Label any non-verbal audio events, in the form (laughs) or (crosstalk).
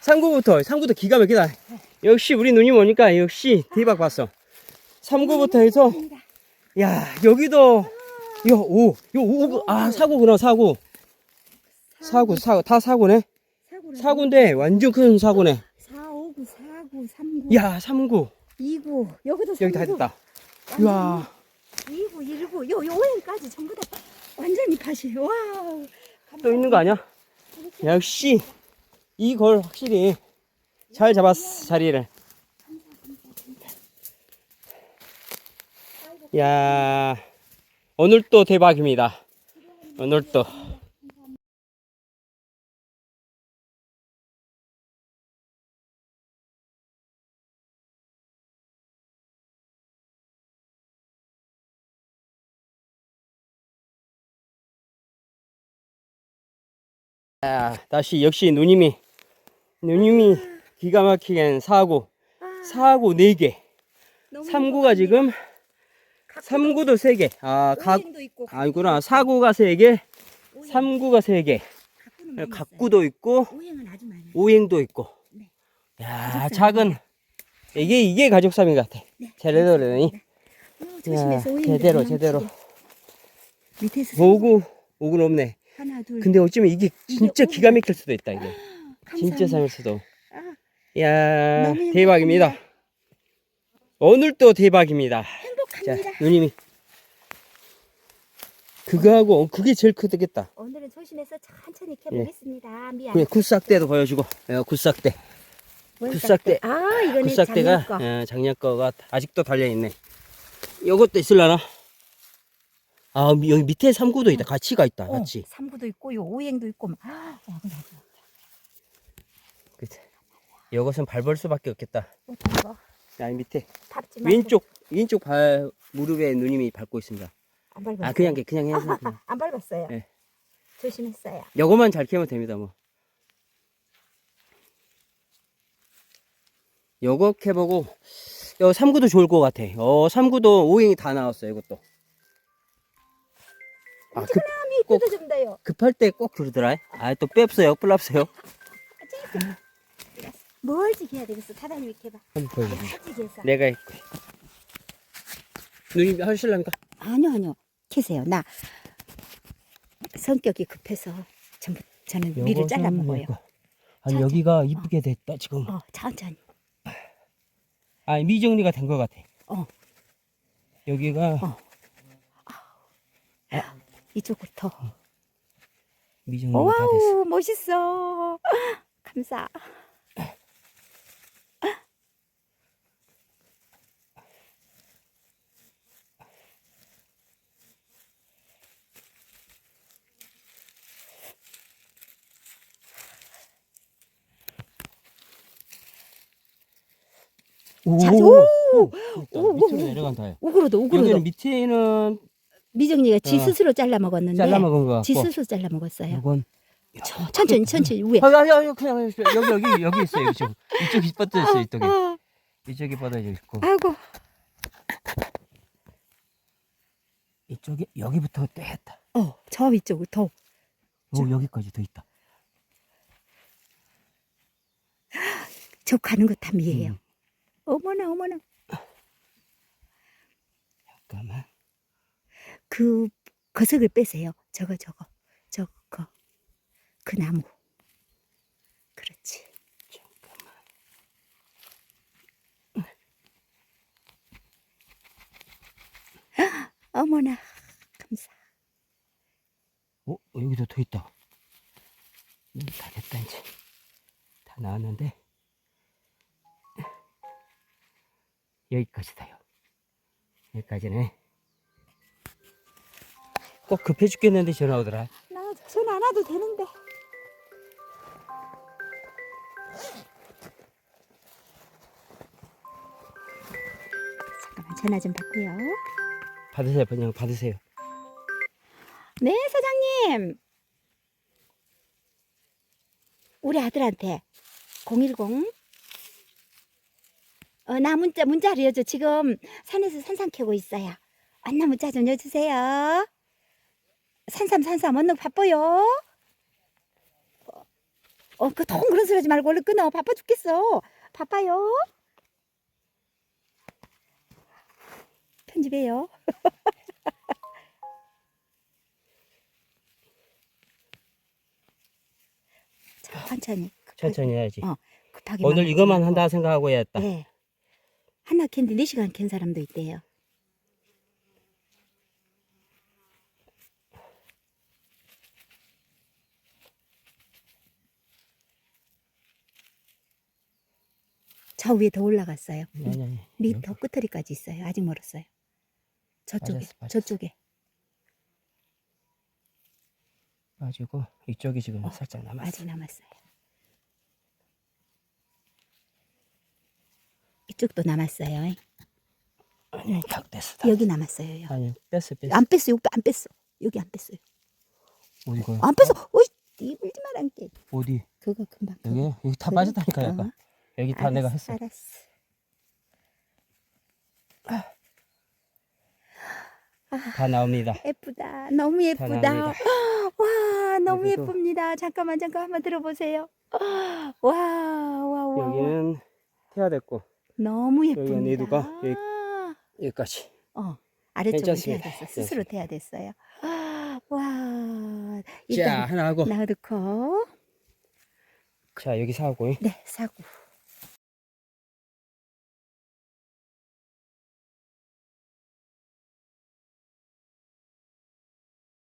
3구부터 3구도 기가 막히다. 역시 우리 누님 오니까 역시 대박 봤어. 3구부터 해서 야 여기도 야 오, 요 오, 아 사구구나 사구. 사구 사구 다 사구네. 사구인데 완전 큰 사구네. 4, 5, 9, 4, 9, 3, 9, 야 3구 2, 9. 여기도 3, 여기 다 됐다. 우와 2, 9, 1, 9. 요, 요 5행까지 전부 다 완전히 밭이. 와. 또 있는 거 아니야? 역시 이걸 확실히 잘 잡았어 자리를. 야 오늘 또 대박입니다. 오늘 또. 자, 다시 역시 누님이 누님이 기가 막히게 사고 사고 4개 너무 3구가 지금 각구도 3구도 3개 아 각, 아니구나 4구가 3개 오행. 3구가 3개 각구는 많이 각구도 있고. 오행도 있고 네. 야. 작은 이게 이게 가족삼인 것 같아 네. 제대로 조심해서 야, 제대로, 제대로. 밑에서 오구 오구는 없네 하나 둘. 근데 어쩌면 이게 진짜 오구. 기가 막힐 수도 있다 이게 진짜. 삶을 수도 아, 야 너무 행복합니다. 대박입니다. 오늘 또 대박입니다. 자 행복합니다. 누님이 그거하고 그게 제일 크겠다. 오늘은 조심해서 천천히 예. 캐보겠습니다. 미안. 그래 굿삭대도 보여주고 어, 굿삭대 원 굿삭대. 싹대. 아 이거는 굿삭대가 작년 거. 어, 작년 거가 아직도 달려 있네. 요것도 있을라나? 아 여기 밑에 삼구도 있다. 같이가 있다. 어, 같이. 삼구도 있고 요 오행도 있고. 막. 아, 야구 나도. 그치. 요것은 밟을 수밖에 없겠다. 어떤 거? 자 밑에 밟지 말고. 왼쪽 왼쪽 발 무릎에 누님이 밟고 있습니다. 안 밟았어요. 아 그냥 그냥 해서 그냥. 안 밟았어요. 예. 조심했어요. 요거만 잘 캐면 됩니다, 뭐. 요거 캐보고, 요 3구도 좋을 것 같아. 어, 3구도 오행이 다 나왔어요, 이것도. 아, 급, 꼭- 뜯어준다요. 급할 때 꼭 그러더라. 아, 또 뺍어요, 뿔랍어요. 멀찍 해야 되겠어. 사장님이 캐봐. 한번 보여줘. 멀찍 해서. 내가 했고. 누님 하실랍니까? 아니요, 아니요. 캐세요. 나 성격이 급해서 전부 저는 밀을 잘라 먹어요. 아니, 자, 여기가 이쁘게 됐다, 지금. 어, 천천히. 아, 미정리가 된 것 같아. 어. 여기가 어. 이쪽부터. 미정리가 다 됐어. 멋있어. (laughs) 감사. 오, 자, 오, 오! 오, 오, 밑으로 오, 오. 내려간다. 우그로도 우그로도. 여기는 밑에는 미정리가 지 어. 스스로 잘라 먹었는데. 잘라 먹은 거 지 스스로 잘라 먹었어요. 이건 저, 천천히 천천히 위에. 아, 아, 아, 그냥 여기 여기 여기 있어요 이쪽 이쪽이 뻗어 있어요 이쪽에 아, 이쪽이 뻗어져 있고 아이고. 이쪽에 여기부터 떼었다 어, 저 위쪽으로 더. 오 여기까지 더 있다 저 가는 거다 미예요. 음. 어머나 어머나. 잠깐만 그 거석을 빼세요. 저거 저거 저거 그 나무. 그렇지. 잠깐만 어머나 감사. 오 여기도 더 있다 음, 다 됐다 이제 다 나왔는데 여기까지다요 여기까지네 꼭 급해 죽겠는데 전화 오더라 나손안 와도 되는데. 잠깐만 전화 좀 받고요. 받으세요 그냥 받으세요 네 사장님. 우리 아들한테 010 어, 나 문자 문자를 여줘. 지금 산에서 산삼 캐고 있어요. 안나 문자 좀 여주세요. 산삼 산삼 언능 바빠요. 어, 그 통 그런 소리 하지 말고 얼른 끊어. 바빠 죽겠어. 바빠요. 편집해요. (laughs) 자, 천천히. 천천히 해야지. 어, 급하게. 오늘 이것만. 한다 생각하고 해야겠다. 네. 하나 캔데 4시간 캔 사람도 있대요. 저 위에 더 올라갔어요. 아니, 아니. 밑 더 끝터리까지 있어요. 아직 멀었어요. 저쪽에, 빠졌어, 빠졌어. 저쪽에. 가지고 이쪽이 지금 어, 살짝 남았어. 아직 남았어요. 이쪽도 남았어요. 아니, 딱 됐어. 다 여기 남았어요. 아니, 뺐어, 뺐어. 안 뺐어요. 여기 안 뺐어. 여기 안 뺐어요. 어디 거야? 안 뺐어. 어이, 이불지 말란게. 어디? 그거 금방. 여기? 여기 다? 빠졌다니까, 어. 약간. 여기 다 내가 했어. 알았어. 다 나옵니다. 예쁘다. 너무 예쁘다. 나옵니다. (gasps) 와, 너무 여기도. 예쁩니다. 잠깐만, 잠깐 한번 들어보세요. 와, (gasps) 와, 와. 와. 여기는 태아됐고, 너무 예쁩니다. 여기- 여기까지. 어, 괜찮습니다. 태야 됐어. 스스로 태야 됐어요. 와, 자, 일단 하나 하고. 넣어놓고, 자, 여기 사고. 네, 사고.